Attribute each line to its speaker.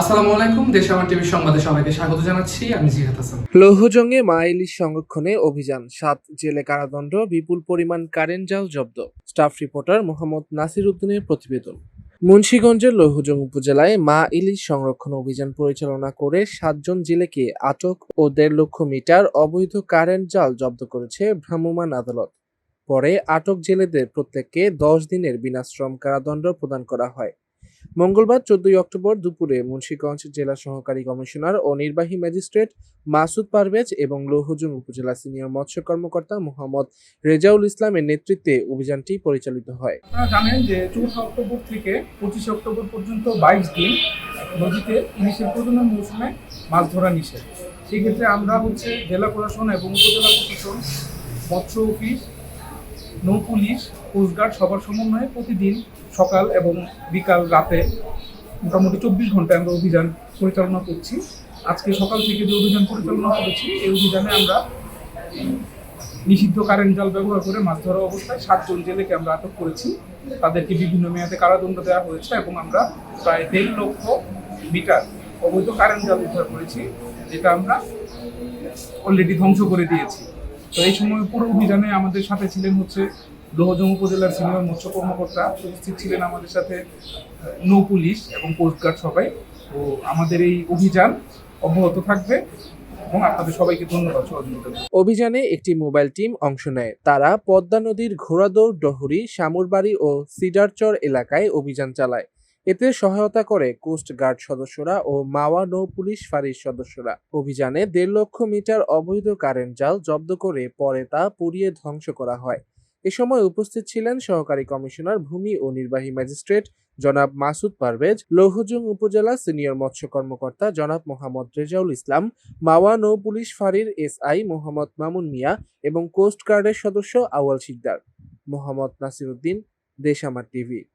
Speaker 1: আসসালামু আলাইকুম
Speaker 2: লৌহজঙ্গে মা ইলিশ সংরক্ষণে অভিযান, সাত জেলে কারাদণ্ড, বিপুল পরিমাণ কারেন্ট জাল জব্দ, স্টাফ রিপোর্টার মোহাম্মদ নাসির উদ্দিনের প্রতিবেদন। মুন্সীগঞ্জের লৌহজং উপজেলায় মা ইলিশ সংরক্ষণ অভিযান পরিচালনা করে সাতজন জেলেকে আটক ও দেড় লক্ষ মিটার অবৈধ কারেন্ট জাল জব্দ করেছে ভ্রাম্যমাণ আদালত। পরে আটক জেলেদের প্রত্যেককে দশ দিনের বিনাশ্রম কারাদণ্ড প্রদান করা হয়। মঙ্গলবার চোদ্দই অক্টোবর দুপুরে মুন্সিগঞ্জ জেলা সহকারী কমিশনার ও নির্বাহী ম্যাজিস্ট্রেট মাসুদ পারভেজ এবং লৌহজং উপজেলা সিনিয়র মৎস্য কর্মকর্তা মোহাম্মদ রেজাউল ইসলামের নেতৃত্বে অভিযানটি পরিচালিত হয়।
Speaker 3: আপনারা জানেন যে চৌঠা অক্টোবর থেকে পঁচিশে অক্টোবর পর্যন্ত বাইশ দিন নদীতে ইলিশের প্রজনন মৌসুমে মাছ ধরা নিষেধ। সেক্ষেত্রে আমরা হচ্ছে জেলা প্রশাসন এবং উপজেলা প্রশাসন, মৎস্য অফিস নৌ পুলিশ কোস্টগার্ড সবার সমন্বয়ে প্রতিদিন সকাল এবং বিকাল রাতে মোটামুটি চব্বিশ ঘন্টায় আমরা অভিযান পরিচালনা করছি। আজকে সকাল থেকে যে অভিযান পরিচালনা করেছি, এই অভিযানে আমরা নিষিদ্ধ কারেন্ট জাল ব্যবহার করে মাছ ধরা অবস্থায় সাতজন জেলেকে আমরা আটক করেছি। তাদেরকে বিভিন্ন মেয়াদে কারাদণ্ড দেওয়া হয়েছে এবং আমরা প্রায় দেড় লক্ষ মিটার অবৈধ কারেন্ট জাল উদ্ধার করেছি, যেটা আমরা অলরেডি ধ্বংস করে দিয়েছি। তো এই সময় পুরো অভিযানে আমাদের সাথে ছিলেন হচ্ছে লোহজং উপজেলার সিনিয়র মৎস্য কর্মকর্তা উপস্থিত ছিলেন আমাদের সাথে নৌ পুলিশ এবং কোস্টগার্ড সবাই। তো আমাদের এই অভিযান অব্যাহত থাকবে
Speaker 2: অভিযানে একটি মোবাইল টিম অংশ নেয়। তারা পদ্মা নদীর ঘোড়াদৌড়, ডহরি শামুরবাড়ি ও সিডারচর এলাকায় অভিযান চালায়। এতে সহায়তা করে কোস্ট গার্ড সদস্যরা ও মাওয়া নৌ পুলিশ ফাঁড়ির সদস্যরা। অভিযানে দেড় লক্ষ মিটার অবৈধ কারেন্ট জাল জব্দ করে পরে তা পুড়িয়ে ধ্বংস করা হয়। এ সময় উপস্থিত ছিলেন সহকারী কমিশনার, ভূমি ও নির্বাহী ম্যাজিস্ট্রেট জনাব মাসুদ পারভেজ, লৌহজুং উপজেলা সিনিয়র মৎস্য কর্মকর্তা জনাব মোহাম্মদ রেজাউল ইসলাম, মাওয়া নৌ পুলিশ ফাঁড়ির এসআই মোহাম্মদ মামুন মিয়া এবং কোস্ট গার্ডের সদস্য আওয়াল শিকদার। মোহাম্মদ নাসিরুদ্দিন দেশ আমার টিভি।